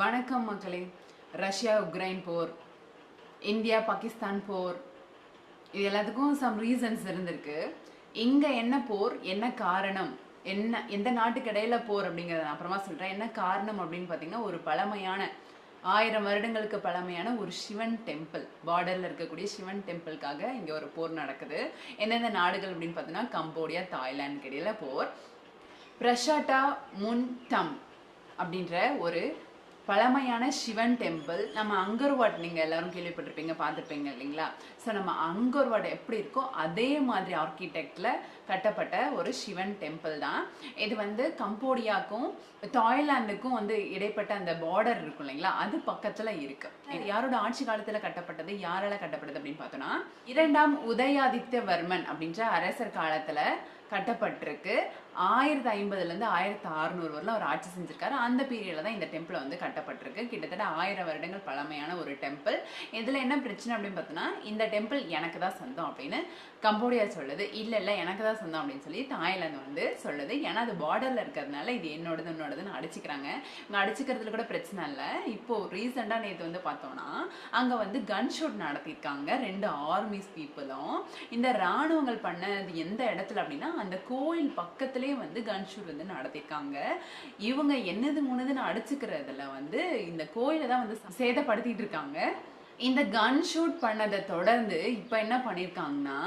வணக்கம் மக்களே. Russia Ukraine போர் இந்தியா பாகிஸ்தான் போர் இது எல்லாத்துக்கும் சம் ரீசன்ஸ் இருந்திருக்கு. இங்கே என்ன போர் என்ன காரணம் என்ன எந்த நாட்டுக்கு இடையில போர் அப்படிங்கிறத நான் அப்புறமா சொல்கிறேன் என்ன காரணம் அப்படின்னு பார்த்தீங்கன்னா ஒரு பழமையான ஆயிரம் வருடங்களுக்கு பழமையான ஒரு சிவன் டெம்பிள் பார்டரில் இருக்கக்கூடிய சிவன் டெம்பிளுக்காக இங்கே ஒரு போர் நடக்குது. எந்தெந்த நாடுகள் அப்படின்னு பார்த்தீங்கன்னா கம்போடியா தாய்லாந்து இடையில போர். பிரஷாட்டா முன் டம் அப்படின்ற ஒரு பழமையான சிவன் டெம்பிள் நம்ம அங்கர்வாட் நீங்கள் எல்லாரும் கேள்விப்பட்டிருப்பீங்க பார்த்துருப்பீங்க இல்லைங்களா? ஸோ நம்ம அங்கர்வாட் எப்படி இருக்கோ அதே மாதிரி ஆர்கிடெக்டில் கட்டப்பட்ட ஒரு சிவன் டெம்பிள் தான். இது வந்து கம்போடியாக்கும் தாய்லாந்துக்கும் வந்து இடைப்பட்ட அந்த பார்டர் இருக்கும் இல்லைங்களா? அது பக்கத்தில் இருக்கு. இது யாரோட ஆட்சி காலத்தில் கட்டப்பட்டது யாரால கட்டப்பட்டது அப்படின்னு பார்த்தோம்னா இரண்டாம் உதயாதித்யவர்மன் அப்படின்ற அரசர் காலத்தில் கட்டப்பட்டிருக்கு. ஆயிரத்தி ஐம்பதுலேருந்து ஆயிரத்தி அறுநூறு வரலாம் அவர் ஆட்சி செஞ்சிருக்காரு. அந்த பீரியடில் தான் இந்த டெம்பிள் வந்து கட்டப்பட்டிருக்கு. கிட்டத்தட்ட ஆயிரம் வருடங்கள் பழமையான ஒரு டெம்பிள் இதில் என்ன பிரச்சனை அப்படின்னு பார்த்தோன்னா இந்த டெம்பிள் எனக்கு தான் சொந்தம் அப்படின்னு கம்போடியா சொல்லுது. இல்லை இல்லை எனக்கு தான் சொந்தம் அப்படின்னு சொல்லி தாய்லாந்து வந்து சொல்லுது. ஏன்னா அது பார்டரில் இருக்கிறதுனால இது என்னோடது என்னோடதுன்னு அடிச்சுக்கிறாங்க. இங்கே அடிச்சுக்கிறதுல கூட பிரச்சனை இல்லை. இப்போது ரீசெண்டாக நேற்று வந்து பார்த்தோம்னா அங்கே வந்து கன் ஷூட் நடத்தியிருக்காங்க. ரெண்டு ஆர்மிஸ் பீப்புளும் இந்த இராணுவங்கள் பண்ணது எந்த இடத்துல அப்படின்னா அந்த கோயில் பக்கத்துலேயே வந்து கன் ஷூட் வந்து நடத்தியிருக்காங்க இவங்க என்னது முன்னதுன்னு அடிச்சுக்கிறதுல வந்து இந்த கோயிலை தான் வந்து சேதப்படுத்திட்டு இருக்காங்க. இந்த கன் ஷூட் பண்ணதை தொடர்ந்து இப்போ என்ன பண்ணியிருக்காங்கன்னா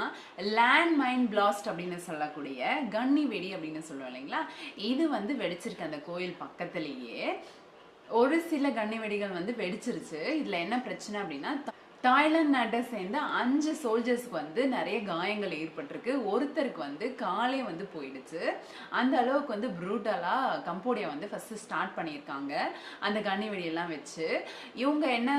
லேண்ட் மைன் பிளாஸ்ட் அப்படின்னு சொல்லக்கூடிய கன்னி வெடி அப்படின்னு சொல்லுவோம் இல்லைங்களா? இது வந்து வெடிச்சிருக்கு அந்த கோயில் பக்கத்துலேயே. ஒரு சில கன்னி வெடிகள் வந்து வெடிச்சிருச்சு. இதில் என்ன பிரச்சனை அப்படின்னா தாய்லாந்து நாட்டை சேர்ந்த அஞ்சு சோல்ஜர்ஸ்க்கு வந்து நிறைய காயங்கள் ஏற்பட்டிருக்கு. ஒருத்தருக்கு வந்து காலே வந்து போயிடுச்சு. அந்த அளவுக்கு வந்து ப்ரூட்டலாக கம்போடியா வந்து ஃபஸ்ட்டு ஸ்டார்ட் பண்ணியிருக்காங்க. அந்த கண்ணி வெடியெல்லாம் வச்சு. இவங்க என்ன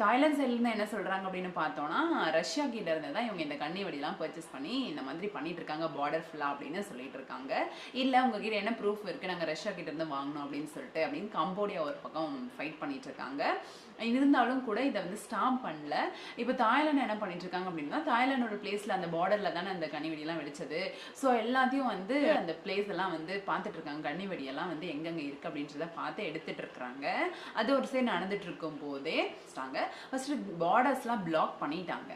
தாய்லாந்து சைட்லேருந்து என்ன சொல்கிறாங்க அப்படின்னு பார்த்தோன்னா ரஷ்யா கிட்ட இருந்து தான் இவங்க இந்த கண்ணி வெடியெல்லாம் பர்ச்சேஸ் பண்ணி இந்த மாதிரி பண்ணிட்டு இருக்காங்க பார்டர் ஃபுல்லாக அப்படின்னு சொல்லிட்டு இருக்காங்க. இல்லை உங்ககிட்ட என்ன ப்ரூஃப் இருக்குது நாங்கள் ரஷ்யா கிட்ட இருந்து வாங்கணும் அப்படின்னு சொல்லிட்டு அப்படின்னு கம்போடியா ஒரு பக்கம் ஃபைட் பண்ணிட்டு இருக்காங்க. இருந்தாலும் கூட இதை வந்து ஸ்டாப் பண்ணல. இப்போ தாய்லாந்து என்ன பண்ணிட்டு இருக்காங்க அப்படின்னா தாய்லாண்டோட பிளேஸ்ல அந்த பார்டர்ல தானே அந்த கன்னிவெடியெல்லாம் வெடிச்சது. ஸோ எல்லாத்தையும் வந்து அந்த பிளேஸ் எல்லாம் வந்து பார்த்துட்டு இருக்காங்க கன்னிவெடியெல்லாம் வந்து எங்கெங்க இருக்கு அப்படின்றத பார்த்து எடுத்துட்டு இருக்கிறாங்க அது ஒரு சைடு நடந்துட்டு இருக்கும் போதே ஃபர்ஸ்ட் பார்டர்ஸ்லாம் பிளாக் பண்ணிட்டாங்க.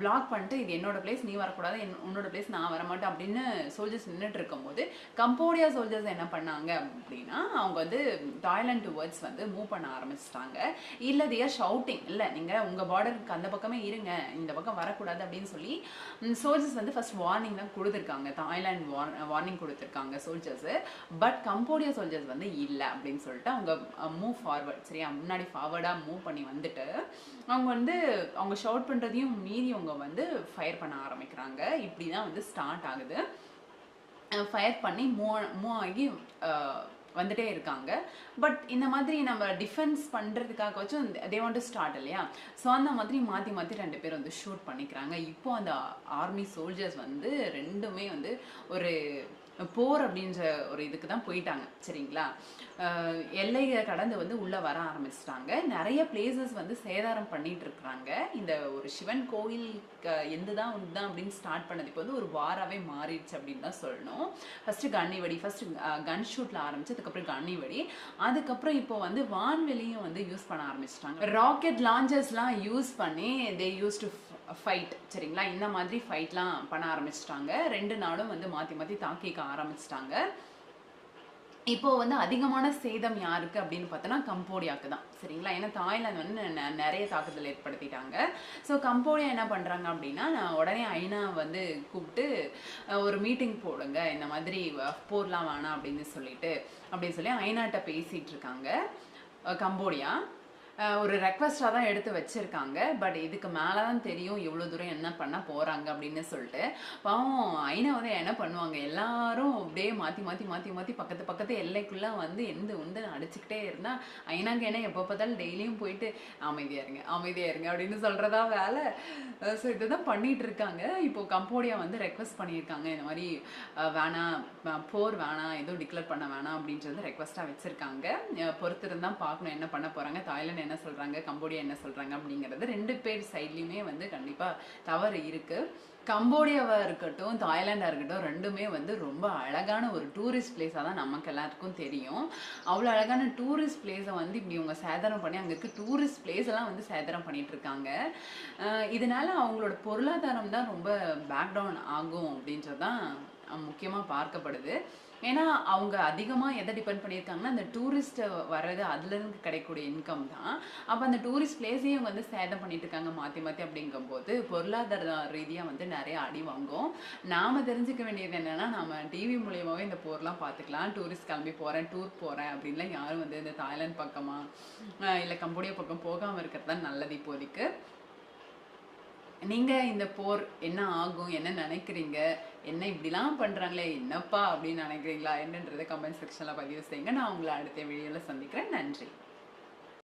பிளாக் பண்ணிட்டு இது என்னோட பிளேஸ் நீ வரக்கூடாது என் உன்னோட பிளேஸ் நான் வரமாட்டேன் அப்படின்னு சோல்ஜர்ஸ் நின்றுட்டு இருக்கும்போது கம்போடியா சோல்ஜர்ஸ் என்ன பண்ணாங்க அப்படின்னா அவங்க வந்து தாய்லாந்து வேர்ட்ஸ் வந்து மூவ் பண்ண ஆரம்பிச்சிட்டாங்க. இல்லை தியா ஷவுட்டிங் இல்லை நீங்கள் உங்கள் பார்டருக்கு அந்த பக்கமே இருங்க இந்த பக்கம் வரக்கூடாது அப்படின்னு சொல்லி சோல்ஜர்ஸ் வந்து ஃபர்ஸ்ட் வார்னிங் தான் கொடுத்துருக்காங்க. தாய்லாந்து வார்னிங் கொடுத்துருக்காங்க சோல்ஜர்ஸு பட் கம்போடியா சோல்ஜர்ஸ் வந்து இல்லை அப்படின்னு சொல்லிட்டு அவங்க மூவ் ஃபார்வர்ட் சரியா? முன்னாடி ஃபார்வர்டாக மூவ் பண்ணி வந்துட்டு அவங்க வந்து அவங்க ஷவுட் பண்ணுறதையும் மீறி அவங்க வந்து ஃபயர் பண்ண ஆரம்பிக்கிறாங்க. இப்படி தான் வந்து ஸ்டார்ட் ஆகுது. ஃபயர் பண்ணி மூவ் மூவ் ஆகி வந்துட்டே இருக்காங்க. பட் இந்த மாதிரி நம்ம டிஃபென்ஸ் பண்ணுறதுக்காக வச்சும் தே வாண்ட் டு ஸ்டார்ட் இல்லையா? ஸோ அந்த மாதிரி மாற்றி மாற்றி ரெண்டு பேர் வந்து ஷூட் பண்ணிக்கிறாங்க. இப்போ அந்த ஆர்மி சோல்ஜர்ஸ் வந்து ரெண்டுமே வந்து ஒரு போர் அப்படின்ற ஒரு இதுக்கு தான் போயிட்டாங்க சரிங்களா? எல்லையை கடந்து வந்து உள்ளே வர ஆரம்பிச்சிட்டாங்க. நிறைய பிளேசஸ் வந்து சேதாரம் பண்ணிட்டு இருக்கிறாங்க. இந்த ஒரு சிவன் கோயில் எந்த தான் தான் அப்படின்னு ஸ்டார்ட் பண்ணது. இப்போ வந்து ஒரு வாராவே மாறிடுச்சு அப்படின்னு தான் சொல்லணும். ஃபஸ்ட்டு கண்ணிவடி வெடி ஃபர்ஸ்ட் கன் ஷூட்டில் ஆரம்பிச்சு அதுக்கப்புறம் கன்னி வெடி அதுக்கப்புறம் இப்போ வந்து வான்வெளியும் வந்து யூஸ் பண்ண ஆரம்பிச்சிட்டாங்க. ராக்கெட் லான்ச்சர்ஸ்லாம் யூஸ் பண்ணி தே யூஸ் டு ஃபைட் சரிங்களா? இந்த மாதிரி ஃபைட்லாம் பண்ண ஆரம்பிச்சிட்டாங்க. ரெண்டு நாளும் வந்து மாற்றி மாற்றி தாக்கிக்க ஆரம்பிச்சிட்டாங்க. இப்போ வந்து அதிகமான சேதம் யாருக்கு அப்படின்னு பார்த்தோன்னா கம்போடியாவுக்கு தான். சரிங்களா? ஏன்னா தாய்லாந்து வந்து நிறைய தாக்குதல் ஏற்படுத்திட்டாங்க. ஸோ கம்போடியா என்ன பண்ணுறாங்க அப்படின்னா நான் உடனே ஐநா வந்து கூப்பிட்டு ஒரு மீட்டிங் போடுங்க. இந்த மாதிரி போர்லாம் வேணாம் அப்படின்னு சொல்லிட்டு அப்படின்னு சொல்லி ஐநாட்ட பேசிகிட்டு இருக்காங்க. கம்போடியா. ஒரு ரெக்வஸ்டாக தான் எடுத்து வச்சுருக்காங்க. பட் இதுக்கு மேலே தான் தெரியும் எவ்வளோ தூரம் என்ன பண்ண போகிறாங்க அப்படின்னு சொல்லிட்டு. பாவம் ஐநா வந்து என்ன பண்ணுவாங்க? எல்லாரும் அப்படியே மாற்றி மாற்றி மாற்றி மாற்றி பக்கத்து பக்கத்து எல்லைக்குள்ளே வந்து எந்த உண்டு அடிச்சுக்கிட்டே இருந்தால் ஐநாக்கு என்ன எப்போ பார்த்தாலும் டெய்லியும் போயிட்டு அமைதியாக இருங்க அமைதியாக இருங்க அப்படின்னு சொல்கிறதா வேலை. ஸோ இதை தான் பண்ணிகிட்டு இருக்காங்க. இப்போது கம்போடியா வந்து ரெக்வஸ்ட் பண்ணியிருக்காங்க. இந்த மாதிரி வேணாம் போர் வேணாம் எதுவும் டிக்ளேர் பண்ண வேணாம் அப்படின்றது ரெக்வஸ்ட்டாக வச்சுருக்காங்க. பொறுத்திருந்தான் பார்க்கணும் என்ன பண்ண போகிறாங்க தாய்லாந்து என்ன சொல்கிறாங்க கம்போடியா என்ன சொல்கிறாங்க அப்படிங்கிறது ரெண்டு பேர் சைட்லேயுமே வந்து கண்டிப்பாக தவறு இருக்குது கம்போடியாவாக இருக்கட்டும் தாய்லாண்டாக இருக்கட்டும் ரெண்டுமே வந்து ரொம்ப அழகான ஒரு டூரிஸ்ட் பிளேஸாக தான் நமக்கு எல்லாருக்கும் தெரியும். அவ்வளோ அழகான டூரிஸ்ட் பிளேஸை வந்து இப்படி இவங்க சேதாரம் பண்ணி அங்கே இருக்க டூரிஸ்ட் பிளேஸ் எல்லாம் வந்து சேதாரம் பண்ணிகிட்ருக்காங்க இருக்காங்க. அவங்களோட பொருளாதாரம் தான் ரொம்ப பேக் டவுன் ஆகும் அப்படின்றது தான் முக்கியமாக பார்க்கப்படுது. ஏன்னா அவங்க அதிகமாக எதை டிபெண்ட் பண்ணியிருக்காங்கன்னா அந்த டூரிஸ்ட் வர்றது அதுலேருந்து கிடைக்கக்கூடிய இன்கம் தான். அப்போ அந்த டூரிஸ்ட் பிளேஸையும் வந்து சேதம் பண்ணிட்டு இருக்காங்க மாற்றி மாற்றி அப்படிங்கும்போது பொருளாதார ரீதியாக வந்து நிறைய அடி வாங்கும். நாம் தெரிஞ்சுக்க வேண்டியது என்னென்னா நம்ம டிவி மூலியமாகவே இந்த போர்லாம் பார்த்துக்கலாம். டூரிஸ்ட் கிளம்பி போகிறேன் டூர் போகிறேன் அப்படின்லாம் யாரும் வந்து இந்த தாய்லாந்து பக்கமாக இல்லை கம்போடியா பக்கம் போகாமல் இருக்கிறது தான் நல்லது இப்போதைக்கு. நீங்கள் இந்த போர் என்ன ஆகும் என்ன நினைக்கிறீங்க என்ன இப்படிலாம் பண்ணுறாங்களே என்னப்பா அப்படின்னு நினைக்கிறீங்களா? என்னன்றதை கமெண்ட் செக்ஷனில் பதிவு செய்யுங்க. நான் உங்களை அடுத்த வீடியோவில் சந்திக்கிறேன். நன்றி.